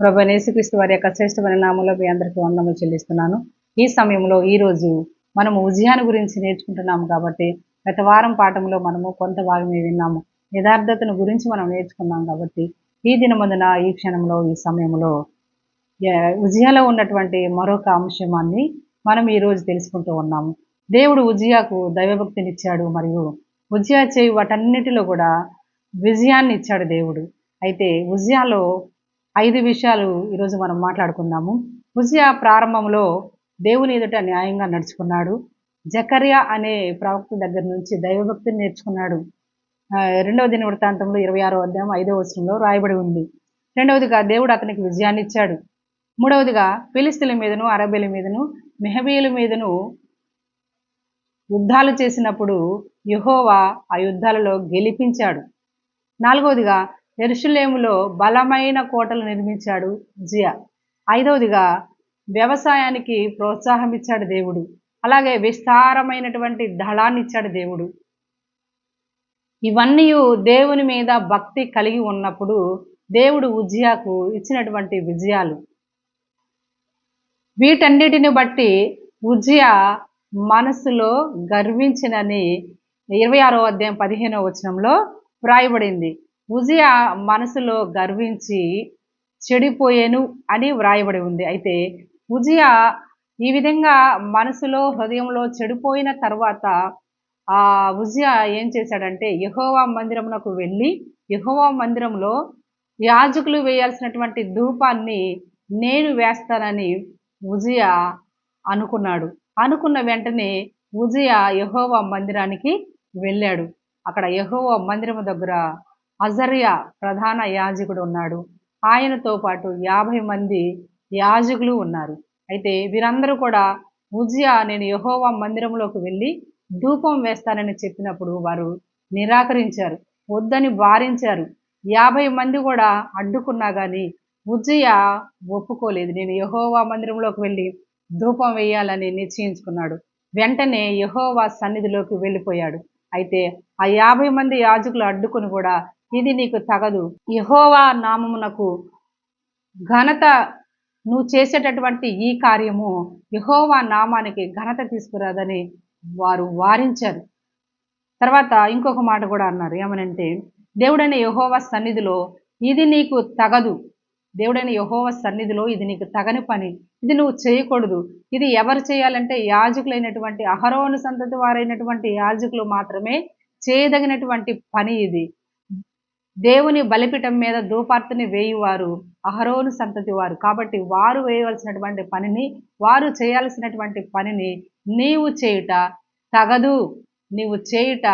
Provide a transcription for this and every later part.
ప్రభు యేసుక్రీస్తు వారి యొక్క శ్రేష్టమైన నామంలో మీ అందరికీ వందములు చెల్లిస్తున్నాను. ఈ సమయంలో ఈరోజు మనము ఉజయాను గురించి నేర్చుకుంటున్నాము కాబట్టి గత వారం పాఠంలో మనము కొంత భాగమే విన్నాము. యథార్థతను గురించి మనం నేర్చుకున్నాం కాబట్టి ఈ దినమందున ఈ క్షణంలో ఈ సమయంలో ఏ- ఉజియాలో ఉన్నటువంటి మరొక అంశమాన్ని మనం ఈ రోజు తెలుసుకుంటూ ఉన్నాము దేవుడు ఉజియాకు దైవభక్తినిచ్చాడు మరియు ఉజియా చేయి వాటన్నిటిలో కూడా విజయాన్ని ఇచ్చాడు దేవుడు. అయితే ఉజియాలో ఐదు విషయాలు ఈరోజు మనం మాట్లాడుకుందాము. ఉజియా ప్రారంభంలో దేవుని ఎదుట న్యాయంగా నడుచుకున్నాడు. జకర్యా అనే ప్రవక్త దగ్గర నుంచి దైవభక్తిని నేర్చుకున్నాడు. రెండవ దిన వృత్తాంతంలో ఇరవై ఆరో అధ్యాయం ఐదవ వచనంలో రాయబడి ఉంది. రెండవదిగా దేవుడు అతనికి విజయాన్ని ఇచ్చాడు. మూడవదిగా ఫిలిస్తీన్ల మీదను అరబీల మీదను మెహబీల మీదను యుద్ధాలు చేసినప్పుడు యెహోవా ఆ యుద్ధాలలో గెలిపించాడు. నాలుగవదిగా ఎరుషులేములో బలమైన కోటలు నిర్మించాడు జియా. ఐదవదిగా వ్యవసాయానికి ప్రోత్సాహం ఇచ్చాడు దేవుడు. అలాగే విస్తారమైనటువంటి దళాన్ని ఇచ్చాడు దేవుడు. ఇవన్నీ దేవుని మీద భక్తి కలిగి ఉన్నప్పుడు దేవుడు ఉజ్జియాకు ఇచ్చినటువంటి విజయాలు. వీటన్నిటిని బట్టి ఉజ్జియా మనసులో గర్వించినని ఇరవై ఆరో అధ్యాయం పదిహేనో వచనంలో వ్రాయబడింది. ఉజియా మనసులో గర్వించి చెడిపోయేను అని వ్రాయబడి ఉంది. అయితే ఉజియా ఈ విధంగా మనసులో హృదయంలో చెడిపోయిన తర్వాత ఆ ఉజియా ఏం చేశాడంటే యహోవా మందిరమునకు వెళ్ళి యహోవా మందిరంలో యాజకులు వేయాల్సినటువంటి ధూపాన్ని నేను వేస్తానని ఉజియా అనుకున్నాడు. అనుకున్న వెంటనే ఉజియా యహోవా మందిరానికి వెళ్ళాడు. అక్కడ యహోవా మందిరము దగ్గర అజర్యా ప్రధాన యాజకుడు ఉన్నాడు. ఆయనతో పాటు యాభై మంది యాజకులు ఉన్నారు. అయితే వీరందరూ కూడా ఉజియా నేను యహోవా మందిరంలోకి వెళ్ళి ధూపం వేస్తానని చెప్పినప్పుడు వారు నిరాకరించారు వద్దని వారించారు. యాభై మంది కూడా అడ్డుకున్నా కానీ ఉజ్జయ ఒప్పుకోలేదు. నేను యహోవా మందిరంలోకి వెళ్ళి ధూపం వేయాలని నిశ్చయించుకున్నాడు. వెంటనే యహోవా సన్నిధిలోకి వెళ్ళిపోయాడు. అయితే ఆ యాభై మంది యాజకులు అడ్డుకుని కూడా ఇది నీకు తగదు. యెహోవా నామమునకు ఘనత నువ్వు చేసేటటువంటి ఈ కార్యము యహోవా నామానికి ఘనత తీసుకురాదని వారు వారించారు. తర్వాత ఇంకొక మాట కూడా అన్నారు. ఏమనంటే దేవుడైన యహోవ సన్నిధిలో ఇది నీకు తగదు. దేవుడైన యహోవ సన్నిధిలో ఇది నీకు తగని పని. ఇది నువ్వు చేయకూడదు. ఇది ఎవరు చేయాలంటే యాజకులైనటువంటి అహరోను సంతతి వారైనటువంటి యాజకులు మాత్రమే చేయదగినటువంటి పని ఇది. దేవుని బలిపీఠం మీద ధూపార్తిని వేయువారు అహరోను సంతతి వారు. కాబట్టి వారు వేయవలసినటువంటి పనిని వారు చేయాల్సినటువంటి పనిని నీవు చేయుట తగదు. నీవు చేయుట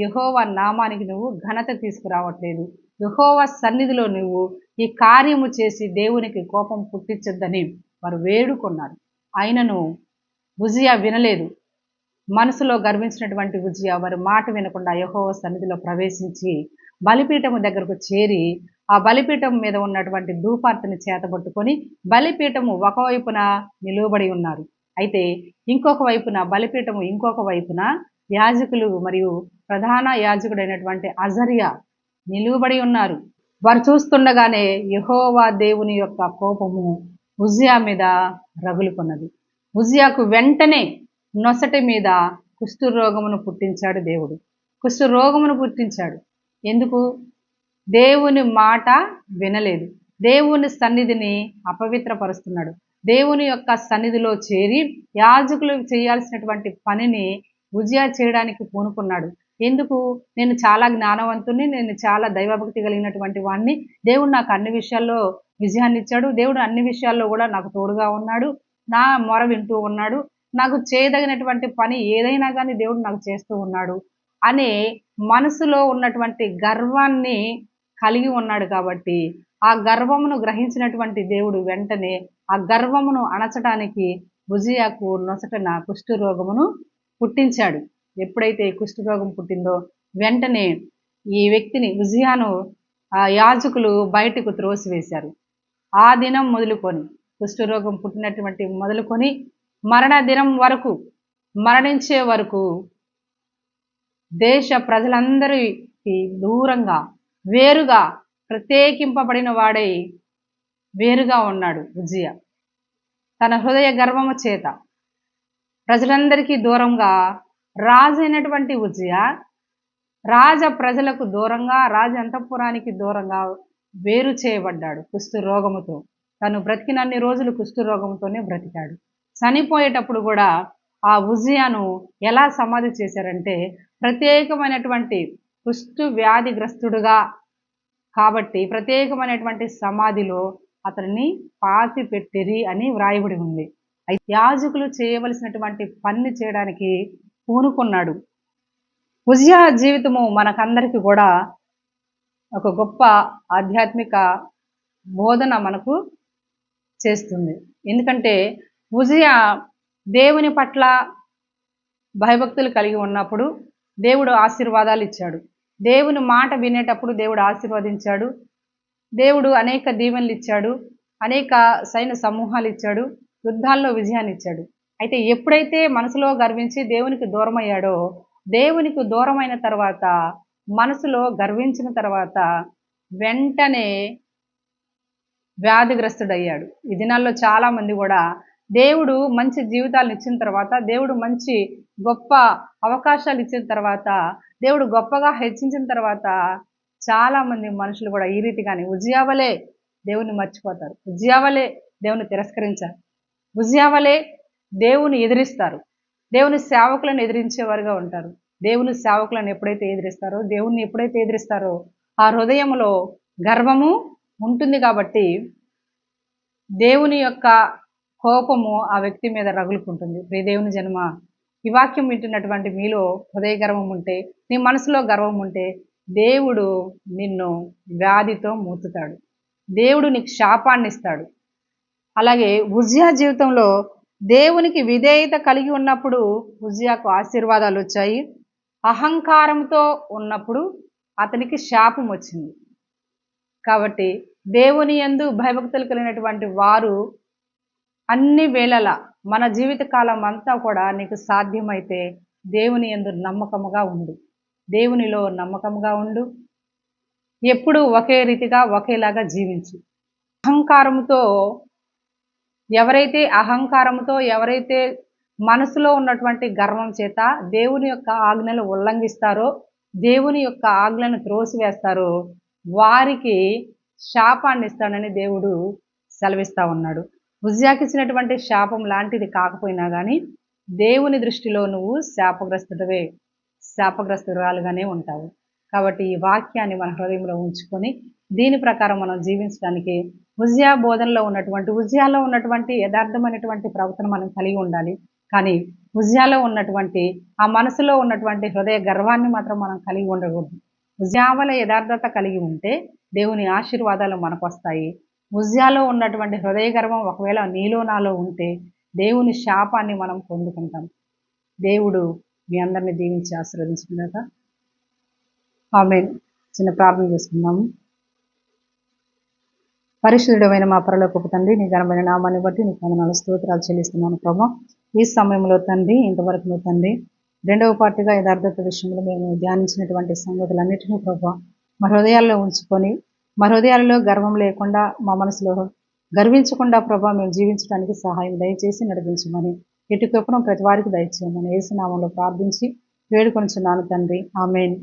యహోవ నామానికి నువ్వు ఘనత తీసుకురావట్లేదు. యహోవ సన్నిధిలో నువ్వు ఈ కార్యము చేసి దేవునికి కోపం పుట్టించొద్దని వారు వేడుకున్నారు. ఆయనను ఉజియా వినలేదు. మనసులో గర్వించినటువంటి ఉజియా వారి మాట వినకుండా యహోవ సన్నిధిలో ప్రవేశించి బలిపీఠము దగ్గరకు చేరి ఆ బలిపీఠం మీద ఉన్నటువంటి ధూపార్తిని చేతబట్టుకొని బలిపీఠము ఒకవైపున నిలువబడి ఉన్నారు. అయితే ఇంకొక వైపున బలిపీఠము ఇంకొక వైపున యాజకులు మరియు ప్రధాన యాజకుడైనటువంటి అజరియా నిలువబడి ఉన్నారు. వారు చూస్తుండగానే యహోవా దేవుని యొక్క కోపము ఉజియా మీద రగులుకున్నది. ఉజియాకు వెంటనే నొసటి మీద కుష్ఠరోగమును పుట్టించాడు దేవుడు. కుష్ఠరోగమును పుట్టించాడు. ఎందుకు? దేవుని మాట వినలేదు. దేవుని సన్నిధిని అపవిత్రపరుస్తున్నాడు. దేవుని యొక్క సన్నిధిలో చేరి యాజకులు చేయాల్సినటువంటి పనిని ఉజియా చేయడానికి పూనుకున్నాడు. ఎందుకు? నేను చాలా జ్ఞానవంతుని నేను చాలా దైవభక్తి కలిగినటువంటి వాడిని దేవుడు నాకు అన్ని విషయాల్లో విజయాన్ని ఇచ్చాడు. దేవుడు అన్ని విషయాల్లో కూడా నాకు తోడుగా ఉన్నాడు. నా మొర వింటూ ఉన్నాడు. నాకు చేయదగినటువంటి పని ఏదైనా కానీ దేవుడు నాకు చేస్తూ ఉన్నాడు. అనే మనసులో ఉన్నటువంటి గర్వాన్ని కలిగి ఉన్నాడు కాబట్టి ఆ గర్వమును గ్రహించినటువంటి దేవుడు వెంటనే ఆ గర్వమును అణచడానికి భుజియాకు నొసటన కుష్ఠరోగమును పుట్టించాడు. ఎప్పుడైతే ఈ కుష్ఠరోగం పుట్టిందో వెంటనే ఈ వ్యక్తిని ఉజియాను ఆ యాజకులు బయటకు త్రోసివేశారు. ఆ దినం మొదలుకొని కుష్ఠరోగం పుట్టినటువంటి మొదలుకొని మరణ దినం వరకు మరణించే వరకు దేశ ప్రజలందరికి దూరంగా వేరుగా ప్రత్యేకింపబడిన వాడై వేరుగా ఉన్నాడు విజయ. తన హృదయ గర్వము చేత ప్రజలందరికీ దూరంగా రాజు అయినటువంటి ఉజ్జియా రాజ ప్రజలకు దూరంగా రాజ అంతఃపురానికి దూరంగా వేరు చేయబడ్డాడు కుష్టు రోగముతో. తను బ్రతికినన్ని రోజులు కుష్టు రోగంతోనే బ్రతికాడు. చనిపోయేటప్పుడు కూడా ఆ ఉజియాను ఎలా సమాధి చేశారంటే ప్రత్యేకమైనటువంటి కుష్టు వ్యాధిగ్రస్తుడుగా. కాబట్టి ప్రత్యేకమైనటువంటి సమాధిలో అతనిని పాతి పెట్టిరి అని వ్రాయబడి ఉంది. అయితే యాజకులు చేయవలసినటువంటి పని చేయడానికి పూనుకున్నాడు. ఉజియా జీవితము మనకందరికీ కూడా ఒక గొప్ప ఆధ్యాత్మిక బోధన మనకు చేస్తుంది. ఎందుకంటే ఉజియా దేవుని పట్ల భయభక్తులు కలిగి ఉన్నప్పుడు దేవుడు ఆశీర్వాదాలు ఇచ్చాడు. దేవుని మాట వినేటప్పుడు దేవుడు ఆశీర్వదించాడు. దేవుడు అనేక దీవెనలు ఇచ్చాడు. అనేక సైన్య సమూహాలు ఇచ్చాడు. యుద్ధాల్లో విజయాన్ని ఇచ్చాడు. అయితే ఎప్పుడైతే మనసులో గర్వించి దేవునికి దూరమయ్యాడో దేవునికి దూరమైన తర్వాత మనసులో గర్వించిన తర్వాత వెంటనే వ్యాధిగ్రస్తుడయ్యాడు. ఈ దినాల్లో చాలామంది కూడా దేవుడు మంచి జీవితాలను ఇచ్చిన తర్వాత దేవుడు మంచి గొప్ప అవకాశాలు ఇచ్చిన తర్వాత దేవుడు గొప్పగా హెచ్చించిన తర్వాత చాలామంది మనుషులు కూడా ఈ రీతిగానే ఉజ్యావలే దేవుని మర్చిపోతారు. ఉజ్యావలే దేవుని తిరస్కరించారు. ఉజ్యావలే దేవుని ఎదిరిస్తారు. దేవుని సేవకులను ఎదిరించేవారుగా ఉంటారు. దేవుని సేవకులను ఎప్పుడైతే ఎదిరిస్తారో దేవుణ్ణి ఎప్పుడైతే ఎదిరిస్తారో ఆ హృదయంలో గర్వము ఉంటుంది కాబట్టి దేవుని యొక్క కోపము ఆ వ్యక్తి మీద రగులుకుంటుంది. ప్రియ దేవుని జన్మ ఈ వాక్యం వింటున్నటువంటి మీలో హృదయ గర్వం ఉంటే నీ మనసులో గర్వం ఉంటే దేవుడు నిన్ను వ్యాధితో మూతుతాడు. దేవుడు నీకు శాపాన్ని ఇస్తాడు అలాగే ఉజ్యా జీవితంలో దేవునికి విధేయత కలిగి ఉన్నప్పుడు ఉజ్యాకు ఆశీర్వాదాలు వచ్చాయి అహంకారంతో ఉన్నప్పుడు అతనికి శాపం వచ్చింది కాబట్టి దేవుని ఎందు భయభక్తులు కలిగినటువంటి వారు అన్ని వేళల మన జీవిత కాలం అంతా కూడా నీకు సాధ్యమైతే దేవుని ఎందు నమ్మకముగా ఉండు. దేవునిలో నమ్మకంగా ఉండు. ఎప్పుడూ ఒకే రీతిగా ఒకేలాగా జీవించు. అహంకారంతో ఎవరైతే అహంకారంతో ఎవరైతే మనసులో ఉన్నటువంటి గర్వం చేత దేవుని యొక్క ఆజ్ఞలు ఉల్లంఘిస్తారో దేవుని యొక్క ఆజ్ఞలను త్రోసివేస్తారో వారికి శాపాన్ని ఇస్తాడని దేవుడు సెలవిస్తా ఉన్నాడు. ఉజ్యాకిచ్చినటువంటి శాపం లాంటిది కాకపోయినా కానీ దేవుని దృష్టిలో నువ్వు శాపగ్రస్తుడవే. శాపగ్రస్తురాలుగానే ఉంటావు. కాబట్టి ఈ వాక్యాన్ని మన హృదయంలో ఉంచుకొని దీని ప్రకారం మనం జీవించడానికి ఉజ్యా బోధనలో ఉన్నటువంటి ఉజ్యాలో ఉన్నటువంటి యథార్థమైనటువంటి ప్రవర్తన మనం కలిగి ఉండాలి. కానీ ఉజ్యాలో ఉన్నటువంటి ఆ మనసులో ఉన్నటువంటి హృదయ గర్వాన్ని మాత్రం మనం కలిగి ఉండకూడదు. ఉజ్యావల యథార్థత కలిగి ఉంటే దేవుని ఆశీర్వాదాలు మనకు వస్తాయి ఉజ్యాలో ఉన్నటువంటి హృదయ గర్వం ఒకవేళ నీలో నాలో ఉంటే దేవుని శాపాన్ని మనం పొందుకుంటాం. దేవుడు మీ అందరిని దీవించి ఆశీర్వదించుకున్నాక ఆమె చిన్న ప్రార్థన చేసుకున్నాము పరిశుద్ధమైన మా పరలోకపు తండ్రి నీ ఘనమైన నామాన్ని బట్టి నీకు వందనాలు స్తోత్రాలు చెల్లిస్తున్నాను ప్రభా. ఈ సమయంలో తండ్రి ఇంతవరకు నువ్వు తండ్రి రెండవ పార్టీగా యథార్థత విషయంలో మేము ధ్యానించినటువంటి సంగతులన్నింటినీ ప్రభా మా హృదయాల్లో ఉంచుకొని మా హృదయాలలో గర్వం లేకుండా మా మనసులో గర్వించకుండా ప్రభా మేము జీవించడానికి సహాయం దయచేసి నడిపించమని ఎటు కృపను ప్రతి వారికి దయచేయమని ఏసునామంలో ప్రార్థించి వేడుకొనిచున్నాను తండ్రి. ఆమెన్.